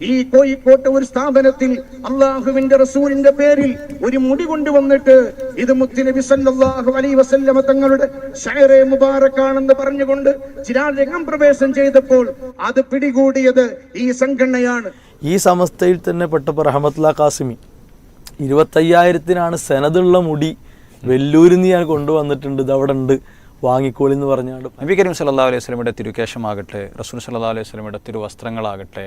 ഈ കോഴിക്കോട്ട് ഒരു സ്ഥാപനത്തിൽ അള്ളാഹുവിന്റെ റസൂലിന്റെ പേരിൽ ഒരു മുടി കൊണ്ടുവന്നിട്ട് ഇത് മുത്തുനബി സല്ലല്ലാഹു അലൈഹി വസല്ലമ തങ്ങളുടെ ഷയറെ മുബാറക്കാണെന്ന് പറഞ്ഞുകൊണ്ട് ചിരാൽ രംഗം പ്രവേശം ചെയ്തപ്പോൾ അത് പിടികൂടിയത് ഈ സംഘടനയാണ്. ഈ സമസ്തയിൽ തന്നെ പെട്ടപ്പോൾ റഹമത്തുള്ള കാസിമി ഇരുപത്തയ്യായിരത്തിനാണ് സെനതുള്ള മുടി വെല്ലൂരിൽ നിന്ന് ഞാൻ കൊണ്ടുവന്നിട്ടുണ്ട്. ഇത് അവിടെ ഉണ്ട്. വാങ്ങിക്കോളി എന്ന് പറഞ്ഞാണ്ട്. നബി കരീം സല്ലാ അലൈഹി സ്വലമിയുടെ തിരുക്കേശമാകട്ടെ റസൂൽ സല്ലാ അലൈഹി സ്വലമിയുടെ തിരുവസ്ത്രങ്ങളാകട്ടെ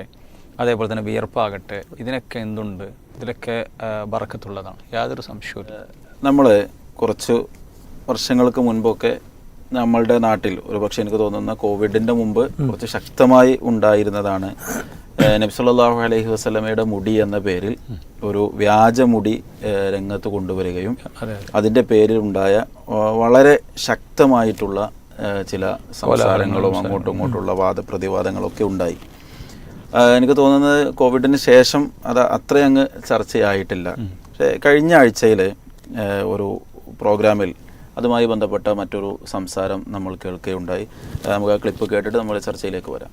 അതേപോലെ തന്നെ വിയർപ്പാകട്ടെ ഇതിനൊക്കെ എന്തുണ്ട്? ഇതിലൊക്കെ ബറക്കത്തുള്ളതാണ്. യാതൊരു സംശയവും നമ്മൾ കുറച്ച് വർഷങ്ങൾക്ക് മുൻപൊക്കെ നമ്മളുടെ നാട്ടിൽ ഒരു പക്ഷേ എനിക്ക് തോന്നുന്ന കോവിഡിന്റെ മുമ്പ് കുറച്ച് ശക്തമായി ഉണ്ടായിരുന്നതാണ്. നബ്സല്ലാഹു അലൈഹി വസല്ലമയുടെ മുടി എന്ന പേരിൽ ഒരു വ്യാജമുടി മുടി രംഗത്ത് കൊണ്ടുവരികയും അതിന്റെ പേരിൽ ഉണ്ടായ വളരെ ശക്തമായിട്ടുള്ള ചില സംസാരങ്ങളും അങ്ങോട്ടും ഇങ്ങോട്ടുള്ള വാദപ്രതിവാദങ്ങളൊക്കെ ഉണ്ടായി. എനിക്ക് തോന്നുന്നത് കോവിഡിന് ശേഷം അത് അത്രയങ്ങ് ചർച്ചയായിട്ടില്ല. പക്ഷേ കഴിഞ്ഞ ആഴ്ചയിൽ ഒരു പ്രോഗ്രാമിൽ അതുമായി ബന്ധപ്പെട്ട മറ്റൊരു സംസാരം നമ്മൾ കേൾക്കുകയുണ്ടായി നമുക്ക് ആ ക്ലിപ്പ് കേട്ടിട്ട് നമ്മൾ ചർച്ചയിലേക്ക് വരാം.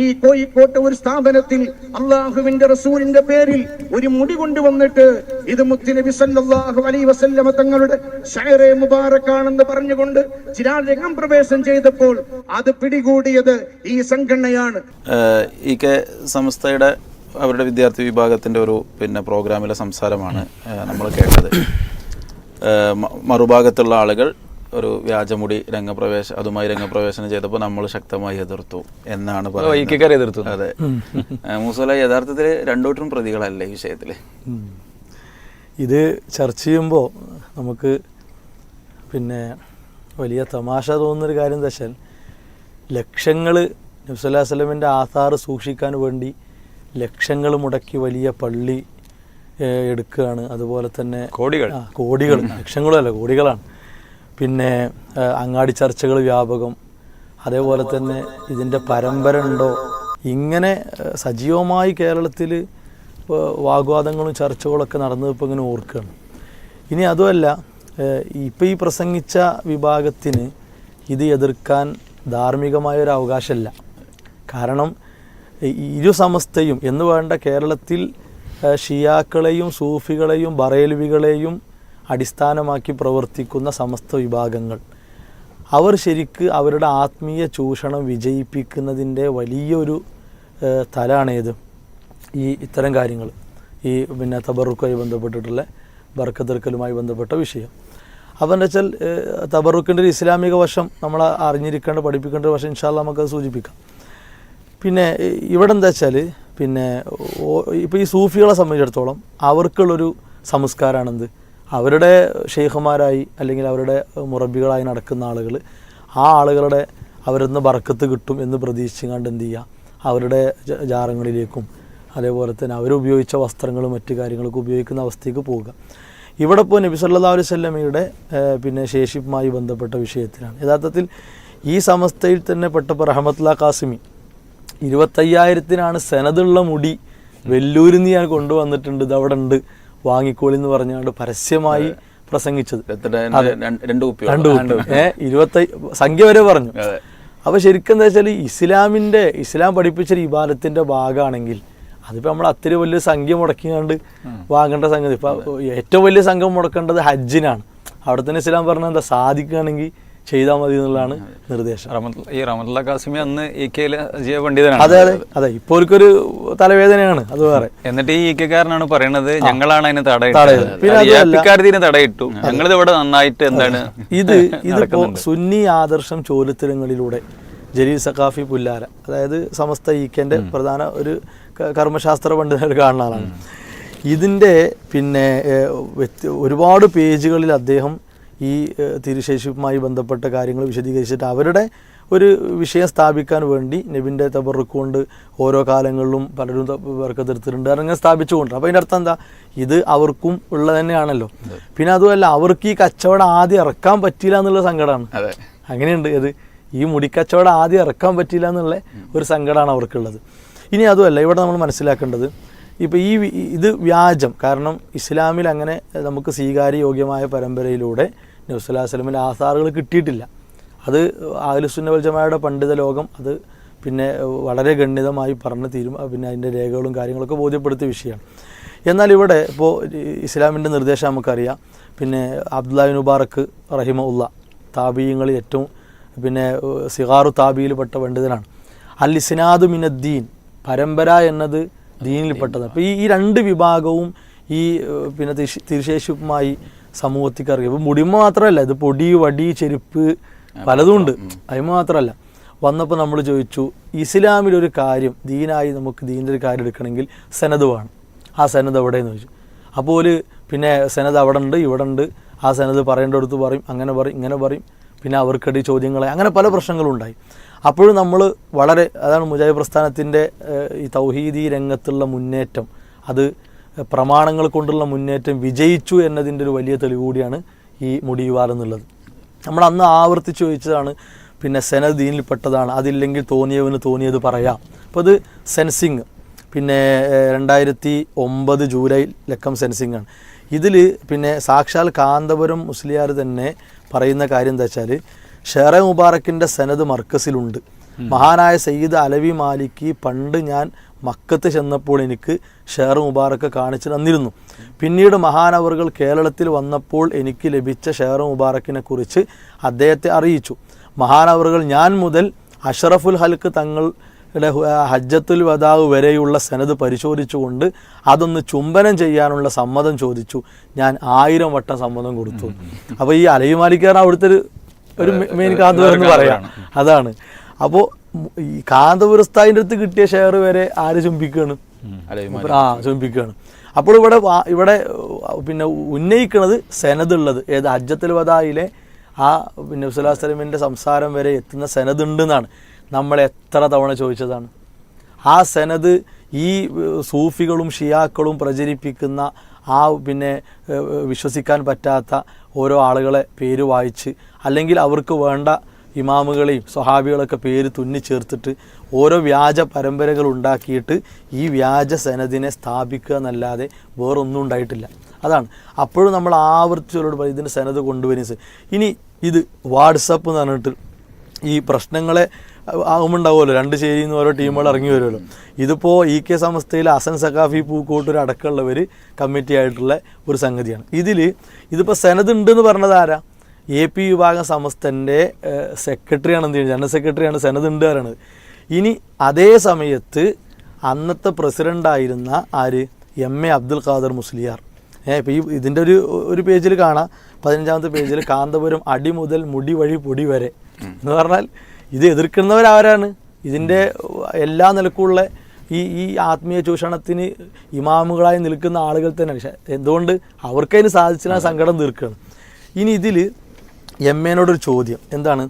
ഈ കോഴിക്കോട്ടെ ഒരു സ്ഥാപനത്തിൽ അള്ളാഹുവിന്റെ റസൂലിന്റെ പേരിൽ ഒരു മുടി കൊണ്ടുവന്നിട്ട് ഇത് മുത്തുനബി സല്ലല്ലാഹു അലൈഹി വസല്ലമ തങ്ങളുടെ ഷയറെ മുബാറക്കാണെന്ന് പറഞ്ഞുകൊണ്ട് ചിരാൽ രംഗം പ്രവേശം ചെയ്തപ്പോൾ അത് പിടികൂടിയത് ഈ സംഘടനയാണ്. ഈ കെ സംസ്ഥയുടെ അവരുടെ വിദ്യാർത്ഥി വിഭാഗത്തിന്റെ ഒരു പിന്നെ പ്രോഗ്രാമിലെ സംസാരമാണ് നമ്മൾ കേട്ടത്. മറുഭാഗത്തുള്ള ആളുകൾ ഒരു വ്യാജമുടി രംഗപ്രവേശ അതുമായി രംഗപ്രവേശനം ചെയ്തപ്പോൾ നമ്മൾ ശക്തമായി എതിർത്തു എന്നാണ് പറയുന്നത്. എതിർത്തു. അതെ. മൂസല യഥാർത്ഥത്തിൽ രണ്ടോട്ടും പ്രതികളല്ല ഈ വിഷയത്തിൽ ഇത് ചർച്ച ചെയ്യുമ്പോൾ നമുക്ക് പിന്നെ വലിയ തമാശ തോന്നുന്നൊരു കാര്യം എന്താ വെച്ചാൽ ലക്ഷങ്ങൾ നബ്സല്ലാ വല്ലമിന്റെ ആധാർ സൂക്ഷിക്കാൻ വേണ്ടി ലക്ഷങ്ങൾ മുടക്കി വലിയ പള്ളി എടുക്കുകയാണ്. അതുപോലെ തന്നെ കോടികൾ. കോടികൾ. ലക്ഷങ്ങളല്ല കോടികളാണ്. പിന്നെ അങ്ങാടി ചർച്ചകൾ വ്യാപകം. അതേപോലെ തന്നെ ഇതിന്റെ പരമ്പര ഉണ്ടോ? ഇങ്ങനെ സജീവമായി കേരളത്തിൽ വാഗ്വാദങ്ങളും ചർച്ചകളൊക്കെ നടന്നത് ഇപ്പോൾ ഇങ്ങനെ ഓർക്കുകയാണ്. ഇനി അതുമല്ല ഇപ്പം ഈ പ്രസംഗിച്ച വിഭാഗത്തിന് ഇത് എതിർക്കാൻ ധാർമ്മികമായ ഒരു അവകാശമല്ല. കാരണം ഇരു സമസ്തയും എന്ന് വേണ്ട കേരളത്തിൽ ഷിയാക്കളെയും സൂഫികളെയും ബറേൽവികളെയും അടിസ്ഥാനമാക്കി പ്രവർത്തിക്കുന്ന സമസ്ത വിഭാഗങ്ങൾ. അവർ ശരിക്ക് അവരുടെ ആത്മീയ ചൂഷണം വിജയിപ്പിക്കുന്നതിന്റെ വലിയൊരു തലാണേത് ഈ ഇത്തരം കാര്യങ്ങൾ. ഈ പിന്നെ തബറുക്കുമായി ബന്ധപ്പെട്ടിട്ടുള്ള ബർക്കതെറുക്കലുമായി ബന്ധപ്പെട്ട വിഷയം. അപ്പോൾ എന്താ വെച്ചാൽ തബറുക്കിന്റെ ഒരു ഇസ്ലാമിക വശം നമ്മൾ അറിഞ്ഞിരിക്കേണ്ട പഠിപ്പിക്കേണ്ട വശം ഇൻഷാല്ല നമുക്കത് സൂചിപ്പിക്കാം. പിന്നെ ഇവിടെ എന്താ വെച്ചാൽ പിന്നെ ഇപ്പോൾ ഈ സൂഫികളെ സംബന്ധിച്ചിടത്തോളം അവർക്കുള്ളൊരു സംസ്കാരമാണെന്ത് അവരുടെ ഷെയ്ഖുമാരായി അല്ലെങ്കിൽ അവരുടെ മുറബികളായി നടക്കുന്ന ആളുകൾ ആ ആളുകളുടെ അവരിന്ന് ബർക്കത്ത് കിട്ടും എന്ന് പ്രതീക്ഷിച്ചുകൊണ്ട് എന്ത് ചെയ്യുക അവരുടെ ജാറങ്ങളിലേക്കും അതേപോലെ തന്നെ അവരുപയോഗിച്ച വസ്ത്രങ്ങളും മറ്റു കാര്യങ്ങളൊക്കെ ഉപയോഗിക്കുന്ന അവസ്ഥയ്ക്ക് പോവുക. ഇവിടെ ഇപ്പോൾ നബി സല്ലല്ലാഹു അലൈഹി വസല്ലമയുടെ പിന്നെ ശേഷിപ്പുമായി ബന്ധപ്പെട്ട വിഷയത്തിലാണ്. യഥാർത്ഥത്തിൽ ഈ സമസ്തയിൽ തന്നെ പെട്ടപ്പോൾ റഹമത്തുള്ള കാസിമി ഇരുപത്തയ്യായിരത്തിനാണ് സെനതുള്ള മുടി വെല്ലൂരിൽ നിന്ന് ഞാൻ കൊണ്ടുവന്നിട്ടുണ്ട്. ഇത് അവിടെ ഉണ്ട്. വാങ്ങിക്കോളി എന്ന് പറഞ്ഞാണ്ട് പരസ്യമായി പ്രസംഗിച്ചത്. രണ്ട് കുപ്പി. ഇരുപത്തി സംഖ്യ വരെ പറഞ്ഞു. അപ്പൊ ശരിക്കും എന്താ വെച്ചാൽ ഇസ്ലാമിന്റെ ഇസ്ലാം പഠിപ്പിച്ച ഒരു ഇബാദത്തിന്റെ ഭാഗമാണെങ്കിൽ അതിപ്പോ നമ്മൾ അത്ര വലിയ സംഖ്യ മുടക്കിയാണ്ട് വാങ്ങേണ്ട സംഗതി. ഇപ്പൊ ഏറ്റവും വലിയ സംഘം മുടക്കേണ്ടത് ഹജ്ജിനാണ്. അവിടെ തന്നെ ഇസ്ലാം പറഞ്ഞ എന്താ സാധിക്കുകയാണെങ്കിൽ ചെയ്താൽ മതി എന്നുള്ളതാണ് നിർദ്ദേശം. ഈ റഹമത്തുള്ള കാസിമി അന്ന് ഈ കെയിലെ ജയ പണ്ഡിതനാണ്. അതെ അതെ അതെ. ഇപ്പൊ അവർക്കൊരു തലവേദനയാണ് അത് വേറെ. എന്നിട്ട് ഈ കെ കാരനാണ് പറയുന്നത് ഞങ്ങളാണ് അതിന്. തടയിട്ടത് തടയിട്ടു ഞങ്ങളിത് ഇവിടെ നന്നായിട്ട് എന്താണ് ഇത് ഇതിപ്പോ സുന്നി ആദർശം ചോദ്യത്തരങ്ങളിലൂടെ ജലീൽ സഖാഫി പുല്ലാര അതായത് സമസ്ത ഈക്കന്റെ പ്രധാന ഒരു കർമ്മശാസ്ത്ര പണ്ഡിതനായിട്ട് കാണുന്ന ആളാണ്. ഇതിന്റെ പിന്നെ ഒരുപാട് പേജുകളിൽ അദ്ദേഹം ഈ തിരുശേഷിപ്പുമായി ബന്ധപ്പെട്ട കാര്യങ്ങൾ വിശദീകരിച്ചിട്ട് അവരുടെ ഒരു വിഷയം സ്ഥാപിക്കാൻ വേണ്ടി നബിന്റെ തബറുക്ക് കൊണ്ട് ഓരോ കാലങ്ങളിലും പലരും വർക്കത്തെടുത്തിട്ടുണ്ട് അങ്ങനെ സ്ഥാപിച്ചുകൊണ്ട്. അപ്പോൾ അതിന്റെ അർത്ഥം എന്താ? ഇത് അവർക്കും ഉള്ളത് തന്നെയാണല്ലോ. പിന്നെ അതുമല്ല അവർക്ക് ഈ കച്ചവടം ആദ്യം ഇറക്കാൻ പറ്റില്ല എന്നുള്ള സങ്കടമാണ്. അങ്ങനെയുണ്ട്. ഇത് ഈ മുടിക്കച്ചവടം ആദ്യം ഇറക്കാൻ പറ്റില്ല എന്നുള്ള ഒരു സങ്കടമാണ് അവർക്കുള്ളത്. ഇനി അതുമല്ല ഇവിടെ നമ്മൾ മനസ്സിലാക്കേണ്ടത് ഇപ്പോൾ ഈ ഇത് വ്യാജം. കാരണം ഇസ്ലാമിൽ അങ്ങനെ നമുക്ക് സ്വീകാര്യയോഗ്യമായ പരമ്പരയിലൂടെ നബ്സുല്ലാ വസ്ലമിന്റെ ആധാറുകൾ കിട്ടിയിട്ടില്ല. അത് ആഹ്ലുസുന്ന വൽജമായുടെ പണ്ഡിത ലോകം അത് പിന്നെ വളരെ ഗണ്യതമായി പറഞ്ഞ് തീരും. പിന്നെ അതിന്റെ രേഖകളും കാര്യങ്ങളൊക്കെ ബോധ്യപ്പെടുത്തിയ വിഷയമാണ്. എന്നാൽ ഇവിടെ ഇപ്പോൾ ഇസ്ലാമിന്റെ നിർദ്ദേശം നമുക്കറിയാം. പിന്നെ അബ്ദുല്ലാഹിൻ മുബാറക്ക് റഹിമ ഉള്ള താബീയങ്ങളിൽ ഏറ്റവും പിന്നെ സിഹാറു താബിയിൽപ്പെട്ട പണ്ഡിതനാണ്. അൽ ഇസ്നാദു മിനദ്ദീൻ പരമ്പര എന്നത് ദീനിൽപ്പെട്ടതാണ് അപ്പോൾ ഈ രണ്ട് വിഭാഗവും ഈ പിന്നെ തിരുശേഷിപ്പുമായി സമൂഹത്തിക്ക് അറിയാം ഇപ്പം മുടിമ മാത്രമല്ല ഇത് പൊടി വടി ചെരുപ്പ് പലതും ഉണ്ട്. അതിന് മാത്രമല്ല വന്നപ്പോൾ നമ്മൾ ചോദിച്ചു ഇസ്ലാമിലൊരു കാര്യം ദീനായി നമുക്ക് ദീന്റെ ഒരു കാര്യം എടുക്കണമെങ്കിൽ സെനത് വേണം. ആ സെനത് എവിടെയെന്ന് ചോദിച്ചു. അപ്പോൾ ഒരു പിന്നെ സെനത് അവിടെ ഉണ്ട് ഇവിടെ ഉണ്ട്. ആ സനത് പറയേണ്ടടുത്ത് പറയും അങ്ങനെ പറയും ഇങ്ങനെ പറയും. പിന്നെ അവർക്കടി ചോദ്യങ്ങളെ അങ്ങനെ പല പ്രശ്നങ്ങളും ഉണ്ടായി. അപ്പോഴും നമ്മൾ വളരെ അതാണ് മുജാഹിദ് പ്രസ്ഥാനത്തിന്റെ ഈ തൗഹീദി രംഗത്തുള്ള മുന്നേറ്റം. അത് പ്രമാണങ്ങൾ കൊണ്ടുള്ള മുന്നേറ്റം വിജയിച്ചു എന്നതിന്റെ ഒരു വലിയ തെളിവ് കൂടിയാണ് ഈ മുടിവാൽ എന്നുള്ളത്. നമ്മൾ അന്ന് ആവർത്തിച്ച് ചോദിച്ചതാണ് പിന്നെ സെനത് ദീനിൽപ്പെട്ടതാണ് അതില്ലെങ്കിൽ തോന്നിയവന് തോന്നിയത് പറയാം. അപ്പോൾ അത് സെൻസിങ്. പിന്നെ രണ്ടായിരത്തി ഒമ്പത് ജൂലൈ ലക്കം സെൻസിങ് ആണ്. ഇതിൽ പിന്നെ സാക്ഷാൽ കാന്തപുരം മുസ്ലിയാർ തന്നെ പറയുന്ന കാര്യം എന്താ വെച്ചാൽ ഷെറെ മുബാറക്കിന്റെ സനത് മർക്കസിലുണ്ട്. മഹാനായ സയ്യിദ് അലവി മാലിക്ക് പണ്ട് ഞാൻ മക്കത്ത് ചെന്നപ്പോൾ എനിക്ക് ഷെയർ മുബാറക്ക് കാണിച്ചു തന്നിരുന്നു. പിന്നീട് മഹാനവറുകൾ കേരളത്തിൽ വന്നപ്പോൾ എനിക്ക് ലഭിച്ച ഷെയർ മുബാറക്കിനെ കുറിച്ച് അദ്ദേഹത്തെ അറിയിച്ചു. മഹാനവറുകൾ ഞാൻ മുതൽ അഷറഫുൽ ഹൽക്ക് തങ്ങളുടെ ഹജ്ജത്തുൽ വദാവ് വരെയുള്ള സനത് പരിശോധിച്ചുകൊണ്ട് അതൊന്ന് ചുംബനം ചെയ്യാനുള്ള സമ്മതം ചോദിച്ചു. ഞാൻ ആയിരം വട്ടം സമ്മതം കൊടുത്തു. അപ്പോൾ ഈ അലയുമാലിക്കാർ അവിടുത്തെ ഒരു മെയിൻ കാന്തപുരം എന്ന് പറയാം. അതാണ്. അപ്പോൾ ഈ കാന്തപുരസ്ഥായിന്റെ അടുത്ത് കിട്ടിയ ഷെയർ വരെ ആര് ചുംബിക്കുകയാണ് ആ ചുംബിക്കുകയാണ് അപ്പോൾ ഇവിടെ ഇവിടെ പിന്നെ ഉന്നയിക്കുന്നത് സെനദുള്ളത്. ഏത് ഹജ്ജത്തുൽ വദായിലെ ആ പിന്നെ വസ്ലമിന്റെ സംസാരം വരെ എത്തുന്ന സെനദുണ്ടെന്നാണ്. നമ്മൾ എത്ര തവണ ചോദിച്ചതാണ്. ആ സെനദ് ഈ സൂഫികളും ഷിയാക്കളും പ്രചരിപ്പിക്കുന്ന ആ പിന്നെ വിശ്വസിക്കാൻ പറ്റാത്ത ഓരോ ആളുകളെ പേര് വായിച്ച് അല്ലെങ്കിൽ അവർക്ക് വേണ്ട ഇമാമുകളെയും സ്വഹാബികളൊക്കെ പേര് തുന്നി ചേർത്തിട്ട് ഓരോ വ്യാജ പരമ്പരകൾ ഉണ്ടാക്കിയിട്ട് ഈ വ്യാജ സനദിനെ സ്ഥാപിക്കുക എന്നല്ലാതെ വേറൊന്നും ഉണ്ടായിട്ടില്ല. അതാണ്. അപ്പോഴും നമ്മൾ ആവർത്തിച്ചവരോട് പറയും ഇതിന്റെ സനത് കൊണ്ടുവരും ഇനി ഇത് വാട്സപ്പ് എന്ന് പറഞ്ഞിട്ട് ഈ പ്രശ്നങ്ങളെ ആകുമുണ്ടാവുമല്ലോ രണ്ട് ചേരിയിൽ നിന്ന് ഓരോ ടീമുകൾ ഇറങ്ങി വരുമല്ലോ. ഇതിപ്പോൾ ഇ കെ സമസ്തയിലെ അസൻ സഖാഫി പൂക്കോട്ടൂർ അടക്കമുള്ളവർ കമ്മിറ്റി ആയിട്ടുള്ള ഒരു സംഗതിയാണ്. ഇതിൽ ഇതിപ്പോൾ സെനത് ഉണ്ടെന്ന് പറഞ്ഞത് ആരാ? എ പി വിഭാഗം സമസ്തന്റെ സെക്രട്ടറിയാണ് എന്ത് ചെയ്യുന്നത്? ജനറൽ സെക്രട്ടറിയാണ് സെനത് ഉണ്ട് പറയണത്. ഇനി അതേ സമയത്ത് അന്നത്തെ പ്രസിഡന്റായിരുന്ന ആര്? M A Abdul Khader Musliyar. ഏഹ് ഇപ്പോൾ ഈ ഇതിന്റെ ഒരു ഒരു പേജിൽ കാണാം. പതിനഞ്ചാമത്തെ പേജിൽ കാന്തപുരം അടി മുതൽ മുടി വഴി പൊടി വരെ. എന്ന് പറഞ്ഞാൽ ഇത് എതിർക്കുന്നവരാരാണ്? ഇതിന്റെ എല്ലാ നിലക്കുള്ള ഈ ഈ ആത്മീയ ചൂഷണത്തിന് ഇമാമുകളായി നിൽക്കുന്ന ആളുകൾ തന്നെ പക്ഷേ എന്തുകൊണ്ട്? അവർക്കതിന് സാധിച്ചാൽ സങ്കടം തീർക്കുകയാണ് ഇനി ഇതിൽ എം എനോടൊരു ചോദ്യം. എന്താണ്?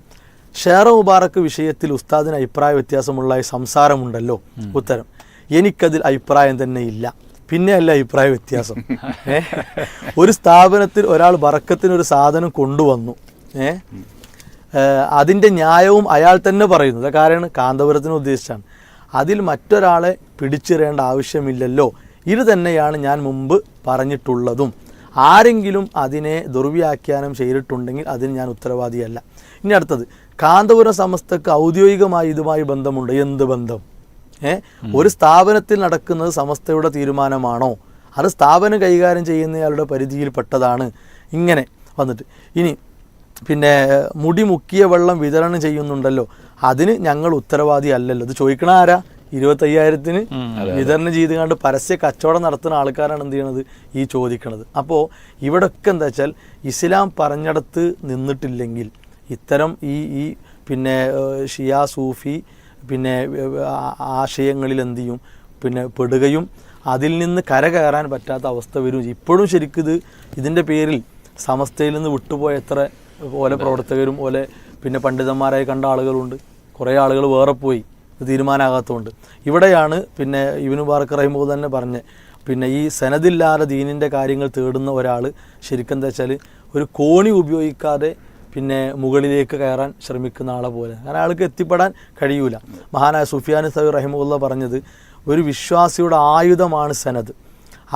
ഷെയർ മുബാറക്ക് വിഷയത്തിൽ ഉസ്താദിന് അഭിപ്രായ വ്യത്യാസമുള്ള സംസാരമുണ്ടല്ലോ. ഉത്തരം എനിക്കതിൽ അഭിപ്രായം തന്നെ ഇല്ല. പിന്നെ അല്ല അഭിപ്രായ വ്യത്യാസം. ഒരു സ്ഥാപനത്തിൽ ഒരാൾ ബറക്കത്തിനൊരു സാധനം കൊണ്ടുവന്നു. ഏ? ഏഹ് അതിന്റെ ന്യായവും അയാൾ തന്നെ പറയുന്നത് കാരണം കാന്തപുരത്തിന് ഉദ്ദേശിച്ചാണ്. അതിൽ മറ്റൊരാളെ പിടിച്ചിറേണ്ട ആവശ്യമില്ലല്ലോ. ഇത് തന്നെയാണ് ഞാൻ മുമ്പ് പറഞ്ഞിട്ടുള്ളതും. ആരെങ്കിലും അതിനെ ദുർവ്യാഖ്യാനം ചെയ്തിട്ടുണ്ടെങ്കിൽ അതിന് ഞാൻ ഉത്തരവാദിയല്ല. ഇനി അടുത്തത് കാന്തപുരം സമസ്തക്ക് ഔദ്യോഗികമായി ഇതുമായി ബന്ധമുണ്ട്. എന്ത് ബന്ധം? ഏ? ഒരു സ്ഥാപനത്തിൽ നടക്കുന്നത് സമസ്തയുടെ തീരുമാനമാണോ? അത് സ്ഥാപനം കൈകാര്യം ചെയ്യുന്നയാളുടെ പരിധിയിൽപ്പെട്ടതാണ് ഇങ്ങനെ വന്നിട്ട്. ഇനി പിന്നെ മുടി മുക്കിയ വെള്ളം വിതരണം ചെയ്യുന്നുണ്ടല്ലോ. അതിന് ഞങ്ങൾ ഉത്തരവാദി അല്ലല്ലോ. ഇത് ചോദിക്കണ ആരാ? ഇരുപത്തയ്യായിരത്തിന് വിതരണം ചെയ്ത് കണ്ട് പരസ്യ കച്ചവടം നടത്തുന്ന ആൾക്കാരാണ് എന്ത് ചെയ്യണത് ഈ ചോദിക്കണത്. അപ്പോൾ ഇവിടൊക്കെ എന്താ വെച്ചാൽ ഇസ്ലാം പറഞ്ഞിടത്ത് നിന്നിട്ടില്ലെങ്കിൽ ഇത്തരം ഈ ഈ പിന്നെ ഷിയ സൂഫി പിന്നെ ആശയങ്ങളിൽ എന്ത് ചെയ്യും? പിന്നെ പെടുകയും അതിൽ നിന്ന് കരകയറാൻ പറ്റാത്ത അവസ്ഥ വരും. ഇപ്പോഴും ശരിക്കും ഇത് ഇതിന്റെ പേരിൽ സമസ്തയിൽ നിന്ന് വിട്ടുപോയ എത്ര ഓലെ പ്രവർത്തകരും ഓലെ പിന്നെ പണ്ഡിതന്മാരായി കണ്ട ആളുകളുണ്ട്. കുറേ ആളുകൾ വേറെ പോയി. തീരുമാനമാകാത്തതുകൊണ്ട് ഇവിടെയാണ് പിന്നെ ഇവനു ബാർക്ക് റഹിമോ തന്നെ പറഞ്ഞ് പിന്നെ ഈ സനദില്ലാതെ ദീനിന്റെ കാര്യങ്ങൾ തേടുന്ന ഒരാൾ ശരിക്കും എന്താ വെച്ചാൽ ഒരു കോണി ഉപയോഗിക്കാതെ പിന്നെ മുകളിലേക്ക് കയറാൻ ശ്രമിക്കുന്ന ആളെ പോലെ. കാരണം ആൾക്ക് എത്തിപ്പെടാൻ കഴിയൂല. മഹാനായ സുഫിയാൻ സബി റഹിമുല്ല പറഞ്ഞത് ഒരു വിശ്വാസിയുടെ ആയുധമാണ് സനദ്.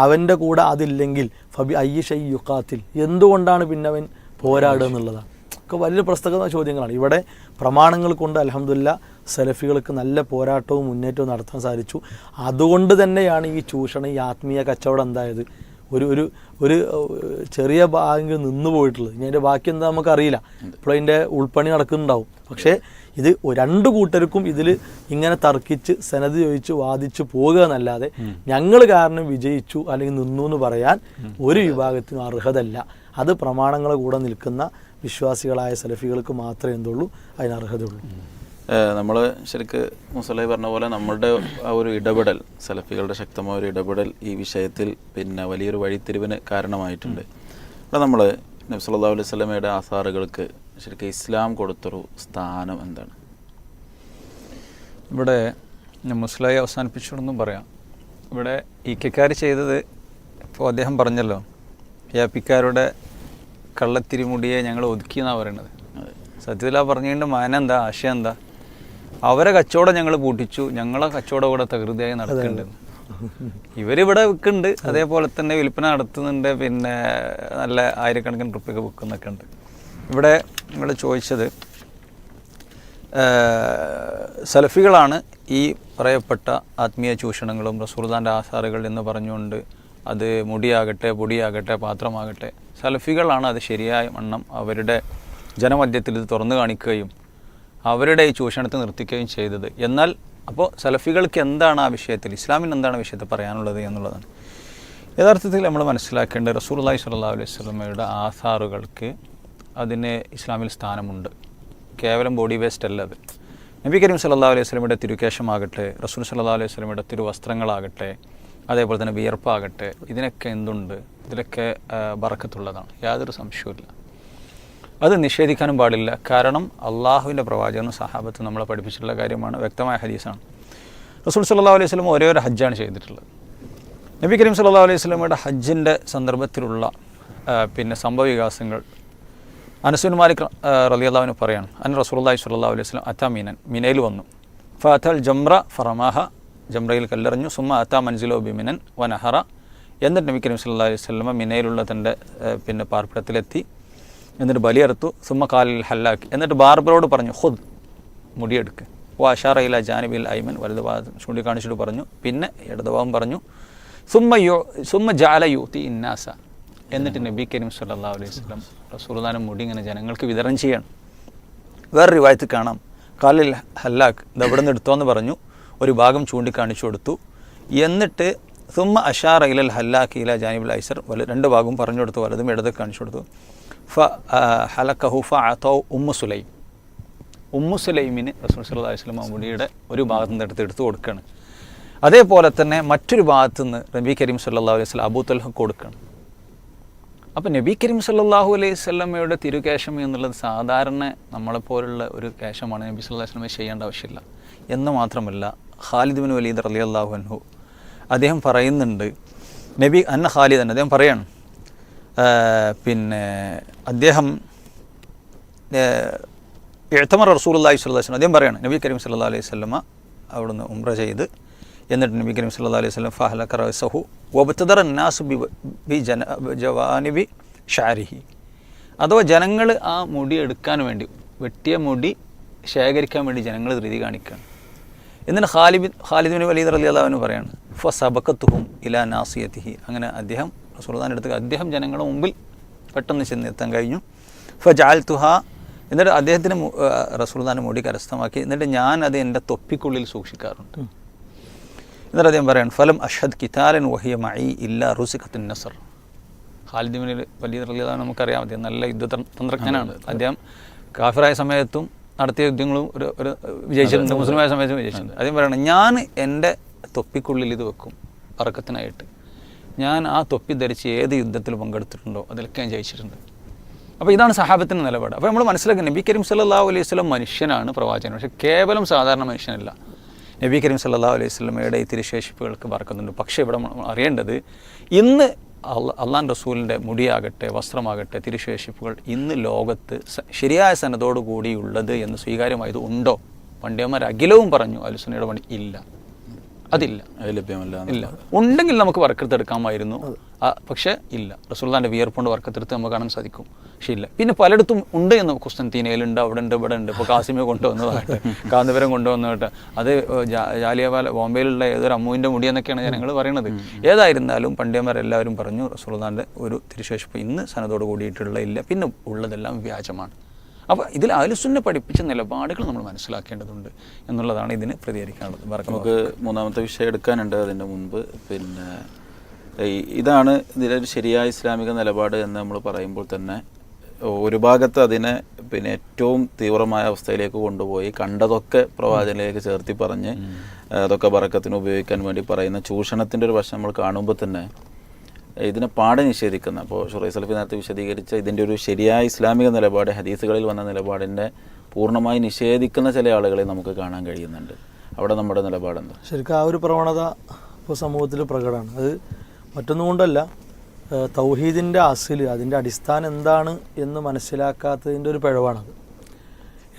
അവന്റെ കൂടെ അതില്ലെങ്കിൽ ഫബി അയ്യ യുക്കാത്തിൽ എന്തുകൊണ്ടാണ് പിന്നെ അവൻ പോരാടുക എന്നുള്ളതാണ്. ഒക്കെ വലിയ പ്രസ്തുത ചോദ്യങ്ങളാണ്. ഇവിടെ പ്രമാണങ്ങൾ കൊണ്ട് അലഹമില്ല സെലഫികൾക്ക് നല്ല പോരാട്ടവും മുന്നേറ്റവും നടത്താൻ സാധിച്ചു. അതുകൊണ്ട് തന്നെയാണ് ഈ ചൂഷണം ഈ ആത്മീയ കച്ചവടം എന്തായത്? ഒരു ഒരു ഒരു ചെറിയ ഭാഗം നിന്ന് പോയിട്ടുള്ളത്. ഇനി അതിന്റെ ബാക്കി എന്താ നമുക്കറിയില്ല. ഇപ്പോൾ അതിന്റെ ഉൾപ്പണി നടക്കുന്നുണ്ടാവും. പക്ഷേ ഇത് രണ്ട് കൂട്ടർക്കും ഇതിൽ ഇങ്ങനെ തർക്കിച്ച് സനത് ചോദിച്ച് വാദിച്ച് പോകുക എന്നല്ലാതെ ഞങ്ങൾ കാരണം വിജയിച്ചു അല്ലെങ്കിൽ നിന്നു എന്ന് പറയാൻ ഒരു വിഭാഗത്തിനും അർഹതല്ല. അത് പ്രമാണങ്ങളെ കൂടെ നിൽക്കുന്ന വിശ്വാസികളായ സലഫികൾക്ക് മാത്രമേ എന്തുള്ളൂ അതിന് അർഹതയുള്ളൂ. നമ്മൾ ശരിക്ക് മുസലൈ പറഞ്ഞ പോലെ നമ്മളുടെ ആ ഒരു ഇടപെടൽ സലഫികളുടെ ശക്തമായ ഒരു ഇടപെടൽ ഈ വിഷയത്തിൽ പിന്നെ വലിയൊരു വഴിത്തിരിവിന് കാരണമായിട്ടുണ്ട്. ഇവിടെ നമ്മൾ നബി സല്ലല്ലാഹു അലൈഹി സ്വലമയുടെ ആസാറുകൾക്ക് ശരിക്കും ഇസ്ലാം കൊടുത്തൊരു സ്ഥാനം എന്താണ്? ഇവിടെ മുസ്ലായി അവസാനിപ്പിച്ചോടൊന്നും പറയാം. ഇവിടെ ഈ കെക്കാർ ചെയ്തത് ഇപ്പോൾ അദ്ദേഹം പറഞ്ഞല്ലോ യാപ്പിക്കാരുടെ കള്ളത്തിരിമുടിയെ ഞങ്ങൾ ഒതുക്കി എന്നാണ് പറയണത്. സത്യത്തിൽ ആ പറഞ്ഞുകൊണ്ട് മാന എന്താ ആശയം എന്താ? അവരെ കച്ചവടം ഞങ്ങൾ പൂട്ടിച്ചു ഞങ്ങളെ കച്ചവടം ഇവിടെ തകൃതിയായി നടക്കുന്നുണ്ട്. ഇവരിവിടെ വിൽക്കുന്നുണ്ട് അതേപോലെ തന്നെ വിൽപ്പന നടത്തുന്നുണ്ട് പിന്നെ നല്ല ആയിരക്കണക്കിന് റുപ്യൊക്കെ വിൽക്കുന്നൊക്കെ ഉണ്ട്. ഇവിടെ നിങ്ങൾ ചോദിച്ചത് സലഫികളാണ് ഈ പറയപ്പെട്ട ആത്മീയ ചൂഷണങ്ങളും റസൂർദാന്റെ ആസാറുകൾ എന്ന് പറഞ്ഞുകൊണ്ട് അത് മുടിയാകട്ടെ പൊടിയാകട്ടെ പാത്രമാകട്ടെ സലഫികളാണ് അത് ശരിയായ വണ്ണം അവരുടെ ജനമധ്യത്തിൽ ഇത് തുറന്നു കാണിക്കുകയും അവരുടെ ഈ ചൂഷണത്തെ നിർത്തിക്കുകയും ചെയ്തത്. എന്നാൽ അപ്പോൾ സലഫികൾക്ക് എന്താണ് ആ വിഷയത്തിൽ ഇസ്ലാമിന് എന്താണ് വിഷയത്തിൽ പറയാനുള്ളത് എന്നുള്ളതാണ്. യഥാർത്ഥത്തിൽ നമ്മൾ മനസ്സിലാക്കേണ്ട റസൂർലായി സല്ലാ അലൈഹി സ്വലമയുടെ ആധാറുകൾക്ക് അതിന് ഇസ്ലാമിൽ സ്ഥാനമുണ്ട്. കേവലം ബോഡി വേസ്റ്റ് അല്ല അത്. നബി കരീം സല്ലാ അലൈഹി സ്വലമയുടെ തിരുക്കേശമാകട്ടെ റസൂൽ സല്ലാ അലൈഹി സ്വലമയുടെ തിരുവസ്ത്രങ്ങളാകട്ടെ അതേപോലെ തന്നെ വിയർപ്പാകട്ടെ ഇതിനൊക്കെ എന്തുണ്ട്? ഇതിലൊക്കെ ബറക്കത്തുള്ളതാണ്. യാതൊരു സംശയവുമില്ല. അത് നിഷേധിക്കാനും പാടില്ല. കാരണം അള്ളാഹുവിന്റെ പ്രവാചകനും സഹാബത്തും നമ്മളെ പഠിപ്പിച്ചിട്ടുള്ള കാര്യമാണ്. വ്യക്തമായ ഹദീസാണ്. റസൂൽ സല്ലാ അലൈഹി സ്വലം ഒരേ ഒരു ഹജ്ജാണ് ചെയ്തിട്ടുള്ളത്. നബി കരീം സല്ലാ അലൈഹി സ്വലമയുടെ ഹജ്ജിന്റെ സന്ദർഭത്തിലുള്ള പിന്നെ സംഭവ വികാസങ്ങൾ. അനസുൻ മാലിക് റലിയല്ലാവിന് പറയാണ് അൻ റസൂലുള്ളാഹി സ്വല്ലല്ലാഹു അലൈഹി സ്വലം അത്ത മീനൻ മിനയിൽ വന്നു. ഫഅത്തൽ ജംറ ഫറമാഹ ജംറയിൽ കല്ലെറിഞ്ഞു. സുമ അത്ത മൻസിലോ ബിമിനൻ വനഹറ. എന്നിട്ട് നബി കരീം സല്ലാ അലൈഹി സ്വലമ മിനയിലുള്ള തന്റെ പിന്നെ പാർപ്പിടത്തിലെത്തി. എന്നിട്ട് ബലിയെടുത്തു. സുമ കാലിൽ ഹല്ലാക്കി. എന്നിട്ട് ബാർബറോട് പറഞ്ഞു ഹുദ് മുടിയെടുക്ക്. ഓ അഷാറയില ജാനബിൽ ഐമൻ. വലതുഭാഗം ചൂണ്ടിക്കാണിച്ചിട്ട് പറഞ്ഞു. പിന്നെ ഇടതുഭാഗം പറഞ്ഞു സുമ്മ യോ സുമ്മ ജാല യൂത്തി ഇന്നാസ. എന്നിട്ട് നബി കരീം സല്ലല്ലാഹു അലൈഹി സ്വലം റസൂർദാനം മുടി ഇങ്ങനെ ജനങ്ങൾക്ക് വിതരണം ചെയ്യണം. വേറൊരു റിവായത്ത് കാണാം. കാലിൽ ഹല്ലാക്ക്. ഇത് എവിടെ നിന്ന് എടുത്തോന്ന് പറഞ്ഞു. ഒരു ഭാഗം ചൂണ്ടിക്കാണിച്ചു കൊടുത്തു. എന്നിട്ട് സുമ്മ അഷാർ ഇലൽ ഹല്ലാഖ് ഇല ജാനിബുൽ ഐസർ വല രണ്ട് ഭാഗവും പറഞ്ഞു കൊടുത്തു വലതും ഇടത് കാണിച്ചു കൊടുത്തു. ഫ ഹലക്കഹു ഫ അതോ ഉമ്മു സുലൈം. ഉമ്മു സുലൈമിന് റസൂൽ സല്ലല്ലാഹു അലൈഹി വസല്ലം മുടിയുടെ ഒരു ഭാഗത്ത് നിന്ന് എടുത്ത് എടുത്ത് കൊടുക്കുകയാണ് അതേപോലെ തന്നെ മറ്റൊരു ഭാഗത്ത് നിന്ന് നബി കരീം സല്ലാ അലൈഹി വസല്ലം അബൂ തൽഹ കൊടുക്കുകയാണ് അപ്പോൾ നബി കരീം സല്ലാഹു അലൈഹി സ്വല്ലമ്മയുടെ തിരുകേശം എന്നുള്ളത് സാധാരണ നമ്മളെപ്പോലുള്ള ഒരു കേശമാണ് നബി സല്ലല്ലാഹു അലൈഹി വസല്ലമ ചെയ്യേണ്ട ആവശ്യമില്ല. എന്ന് മാത്രമല്ല ഖാലിദ് ബിൻ വലീദ് അലി അള്ളാഹു അൻഹു. അദ്ദേഹം പറയുന്നുണ്ട് നബി അന്ന ഖാലിദ് അദ്ദേഹം പറയാണ് പിന്നെ അദ്ദേഹം എഴുത്തമർ റസൂലുള്ളാഹി സ്വല്ലല്ലാഹു അലൈഹി വസല്ലം അദ്ദേഹം പറയാണ് നബി കരീം സല്ലാ അലൈഹി വസല്ലമ അവിടുന്ന് ഉംറ ചെയ്ത് എന്നിട്ട് നബി കരീം സല്ലാ അലൈഹി വസല്ലം ഫഹല റസഹു വബ്തദറ നാസ് ബി ബി ജന ജവാനിബി ഷാരിഹി. അഥവാ ജനങ്ങൾ ആ മുടി എടുക്കാൻ വേണ്ടി വെട്ടിയ മുടി ശേഖരിക്കാൻ വേണ്ടി ജനങ്ങൾ ധൃതി കാണിക്കുകയാണ് എന്നിട്ട് ഖാലിബ് ഖാലിദ് ബിൻ വലീദ് റളിയല്ലാഹു അൻഹു പറയാണ് ഫ സബക്കത്തുഹും ഇലാ നാസിയത്തിഹി. അങ്ങനെ അദ്ദേഹം സുൽത്താന്റെ അടുത്ത് അദ്ദേഹം ജനങ്ങളുടെ മുമ്പിൽ പെട്ടെന്ന് ചെന്നെത്താൻ കഴിഞ്ഞു. ഫ ജാൽത്തുഹ എന്നിട്ട് അദ്ദേഹത്തിന് റസൂൽദാന്റെ മുടി കരസ്ഥമാക്കി. എന്നിട്ട് ഞാൻ അത് എന്റെ തൊപ്പിക്കുള്ളിൽ സൂക്ഷിക്കാറുണ്ട്. എന്നിട്ട് അദ്ദേഹം പറയാൻ ഫലം അഷദ് കിതാലൻ വഹിയ മൈ ഇല്ല റുസിഖത്തിൻ നസർ. ഖാലിദ് ബിൻ വലിയ റലിയതാണ് നമുക്കറിയാം അദ്ദേഹം നല്ല യുദ്ധ തന്ത്രജ്ഞനാണ്. അദ്ദേഹം കാഫിറായ സമയത്തും നടത്തിയ യുദ്ധങ്ങളും ഒരു ഒരു വിജയിച്ചിട്ടുണ്ട്. മുസ്ലിമായ സമയത്തും വിജയിച്ചിട്ടുണ്ട്. അതേ. പറയണം ഞാൻ എന്റെ തൊപ്പിക്കുള്ളിൽ ഇത് വെക്കും പറക്കത്തിനായിട്ട് ഞാൻ ആ തൊപ്പി ധരിച്ച് ഏത് യുദ്ധത്തിൽ പങ്കെടുത്തിട്ടുണ്ടോ അതിലൊക്കെ ഞാൻ ജയിച്ചിട്ടുണ്ട്. അപ്പോൾ ഇതാണ് സഹാബത്തിന്റെ നിലപാട്. അപ്പോൾ നമ്മൾ മനസ്സിലാക്കുക നബി കരീം സല്ലാ അലൈഹി സ്വലം മനുഷ്യനാണ് പ്രവാചകൻ. പക്ഷേ കേവലം സാധാരണ മനുഷ്യനല്ല. നബി കരീം സല്ലാ അലൈഹി സ്വലമയുടെ ഈ തിരുശേഷിപ്പുകൾക്ക് പറക്കുന്നുണ്ട് പക്ഷേ ഇവിടെ അറിയേണ്ടത് ഇന്ന് അള്ളാൻ റസൂലിന്റെ മുടിയാകട്ടെ വസ്ത്രമാകട്ടെ തിരുശേഷിപ്പുകൾ ഇന്ന് ലോകത്ത് ശരിയായ കൂടിയുള്ളത് എന്ന് സ്വീകാര്യമായത് ഉണ്ടോ? പണ്ഡിതന്മാർ അഖിലവും പറഞ്ഞു അലുസനയുടെ പണി ഇല്ല. അതില്ല. അത് ലഭ്യമല്ല ഇല്ല. ഉണ്ടെങ്കിൽ നമുക്ക് വർക്കത്തെടുക്കാമായിരുന്നു എടുക്കാമായിരുന്നു പക്ഷേ ഇല്ല. റസൂൽദാന്റെ വിയർപ്പുണ്ട് വർക്കത്തെടുത്ത് നമുക്ക് കാണാൻ സാധിക്കും. പക്ഷേ ഇല്ല. പിന്നെ പലയിടത്തും ഉണ്ട് എന്ന് കുസ്തന്തീനയിലുണ്ട് അവിടെ ഉണ്ട് ഇവിടെ ഉണ്ട് ഇപ്പോൾ കാസിമ കൊണ്ടുവന്നതാകട്ടെ കാന്തപുരം കൊണ്ടുവന്നതാകട്ടെ. അത് ജാലിയവാല ബോംബെയിലുള്ള ഏതൊരു അമ്മുവിന്റെ മുടി എന്നൊക്കെയാണ് ജനങ്ങൾ പറയുന്നത് ഏതായിരുന്നാലും പണ്ഡിതന്മാരെല്ലാവരും പറഞ്ഞു റസൂൽദാന്റെ ഒരു തിരുശേഷിപ്പ് ഇന്ന് സനതോട് കൂടിയിട്ടുള്ള ഇല്ല. പിന്നെ ഉള്ളതെല്ലാം വ്യാജമാണ്. അപ്പോൾ ഇതിൽ അലുസുന്നെ പഠിപ്പിച്ച നിലപാടുകൾ നമ്മൾ മനസ്സിലാക്കേണ്ടതുണ്ട് എന്നുള്ളതാണ് ഇതിന് പ്രതികരിക്കാനുള്ളത്. നമുക്ക് മൂന്നാമത്തെ വിഷയം എടുക്കാനുണ്ട് അതിന്റെ മുൻപ്. പിന്നെ ഇതാണ് ഇതിലൊരു ശരിയായ ഇസ്ലാമിക നിലപാട് എന്ന് നമ്മൾ പറയുമ്പോൾ തന്നെ ഒരു ഭാഗത്ത് അതിനെ പിന്നെ ഏറ്റവും തീവ്രമായ അവസ്ഥയിലേക്ക് കൊണ്ടുപോയി കണ്ടതൊക്കെ പ്രവാചനയിലേക്ക് ചേർത്തി പറഞ്ഞ് അതൊക്കെ ബറക്കത്തിന് ഉപയോഗിക്കാൻ വേണ്ടി പറയുന്ന ചൂഷണത്തിന്റെ ഒരു വശം നമ്മൾ കാണുമ്പോൾ തന്നെ ഇതിനെ പാടെ നിഷേധിക്കുന്ന അപ്പോൾ ഷുറൈ സലഫി നേരത്തെ വിശദീകരിച്ച ഇതിന്റെ ഒരു ശരിയായ ഇസ്ലാമിക നിലപാട് ഹദീസുകളിൽ വന്ന നിലപാടിന്റെ പൂർണമായി നിഷേധിക്കുന്ന ചില ആളുകളെ നമുക്ക് കാണാൻ കഴിയുന്നുണ്ട്. അവിടെ നമ്മുടെ നിലപാടെന്താ? ശരിക്കും ആ ഒരു പ്രവണത ഇപ്പോൾ സമൂഹത്തിൽ പ്രകടമാണ്. അത് മറ്റൊന്നും കൊണ്ടല്ല തൗഹീദിന്റെ അസിൽ അതിന്റെ അടിസ്ഥാനം എന്താണ് എന്ന് മനസ്സിലാക്കാത്തതിന്റെ ഒരു പിഴവാണത്.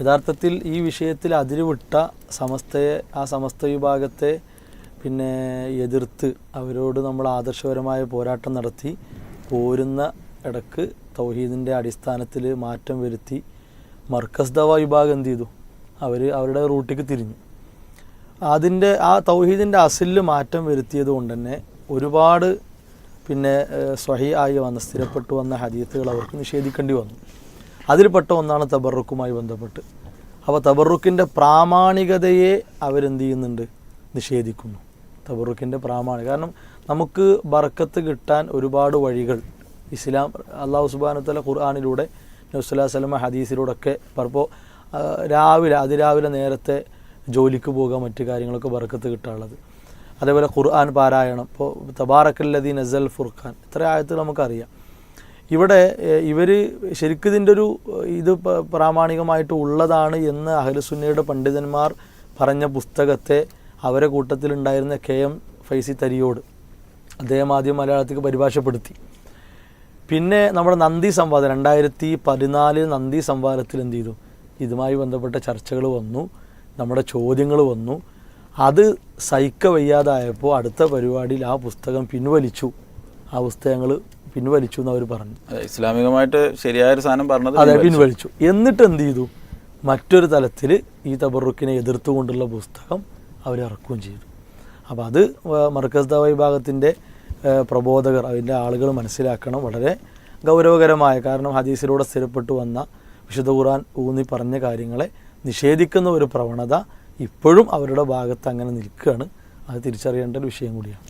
യഥാർത്ഥത്തിൽ ഈ വിഷയത്തിൽ അതിരുവിട്ട സമസ്തയെ ആ സമസ്ത വിഭാഗത്തെ പിന്നെ എതിർത്ത് അവരോട് നമ്മൾ ആദർശപരമായ പോരാട്ടം നടത്തി പോരുന്ന ഇടയ്ക്ക് തൗഹീദിന്റെ അടിസ്ഥാനത്തിൽ മാറ്റം വരുത്തി മർക്കസ് ദവ വിഭാഗം എന്ത് ചെയ്തു? അവർ അവരുടെ റൂട്ടിക്ക് തിരിഞ്ഞു. അതിന്റെ ആ തൗഹീദിന്റെ അസിൽ മാറ്റം വരുത്തിയത് കൊണ്ട് തന്നെ ഒരുപാട് പിന്നെ സ്വഹി ആയി വന്ന സ്ഥിരപ്പെട്ടു വന്ന ഹദീത്തുകൾ അവർക്ക് നിഷേധിക്കേണ്ടി വന്നു. അതിൽപ്പെട്ട ഒന്നാണ് തബറുക്കുമായി ബന്ധപ്പെട്ട്. അപ്പോൾ തബറുക്കിന്റെ പ്രാമാണികതയെ അവരെന്ത് ചെയ്യുന്നുണ്ട്? നിഷേധിക്കുന്നു. തബറുക്കിന്റെ പ്രാമാണിക കാരണം നമുക്ക് ബർക്കത്ത് കിട്ടാൻ ഒരുപാട് വഴികൾ. ഇസ്ലാം അള്ളാഹു സുബാനത്തല ഖുർആാനിലൂടെ നബ്സുല്ലാ സ്വലമ ഹദീസിലൂടെ ഒക്കെ പറഞ്ഞപ്പോൾ രാവിലെ അതിരാവിലെ നേരത്തെ ജോലിക്ക് പോകുക മറ്റു കാര്യങ്ങളൊക്കെ ബർക്കത്ത് കിട്ടാനുള്ളത്. അതേപോലെ ഖുർആൻ പാരായണം. ഇപ്പോൾ തബാറക്കല്ലതി നസൽ ഫുർഖാൻ. ഇത്ര ആയത്തിൽ നമുക്കറിയാം. ഇവിടെ ഇവർ ശരിക്കും ഇതിന്റെ ഒരു ഇത് പ്രാമാണികമായിട്ട് ഉള്ളതാണ് എന്ന് അഹലുസുന്നയുടെ പണ്ഡിതന്മാർ പറഞ്ഞ പുസ്തകത്തെ അവരെ കൂട്ടത്തിലുണ്ടായിരുന്ന കെ എം ഫൈസി തരിയോട് അദ്ദേഹം ആദ്യം മലയാളത്തിലേക്ക് പരിഭാഷപ്പെടുത്തി. പിന്നെ നമ്മുടെ നന്ദി സംവാദം രണ്ടായിരത്തി പതിനാലിൽ നന്ദി സംവാദത്തിൽ എന്ത് ചെയ്തു? ഇതുമായി ബന്ധപ്പെട്ട ചർച്ചകൾ വന്നു നമ്മുടെ ചോദ്യങ്ങൾ വന്നു. അത് സഹിക്ക വയ്യാതായപ്പോൾ അടുത്ത പരിപാടിയിൽ ആ പുസ്തകം പിൻവലിച്ചു. ആ പുസ്തകങ്ങൾ പിൻവലിച്ചു എന്ന് അവർ പറഞ്ഞു. ഇസ്ലാമികമായിട്ട് ശരിയായൊരു സാധനം പറഞ്ഞത് അതെ പിൻവലിച്ചു. എന്നിട്ട് എന്ത് ചെയ്തു? മറ്റൊരു തലത്തിൽ ഈ തബറുക്കിനെ എതിർത്തുകൊണ്ടുള്ള പുസ്തകം അവർ ഇറക്കുകയും ചെയ്തു. അപ്പോൾ അത് മർക്കസ് ദവ വിഭാഗത്തിന്റെ പ്രബോധകർ അതിന്റെ ആളുകൾ മനസ്സിലാക്കണം. വളരെ ഗൗരവകരമായ കാരണം ഹദീസിലൂടെ സ്ഥിരപ്പെട്ടു വന്ന വിശുദ്ധ ഖുർആൻ ഊന്നി പറഞ്ഞ കാര്യങ്ങളെ നിഷേധിക്കുന്ന ഒരു പ്രവണത ഇപ്പോഴും അവരുടെ ഭാഗത്ത് അങ്ങനെ നിൽക്കുകയാണ്. അത് തിരിച്ചറിയേണ്ട ഒരു വിഷയം കൂടിയാണ്.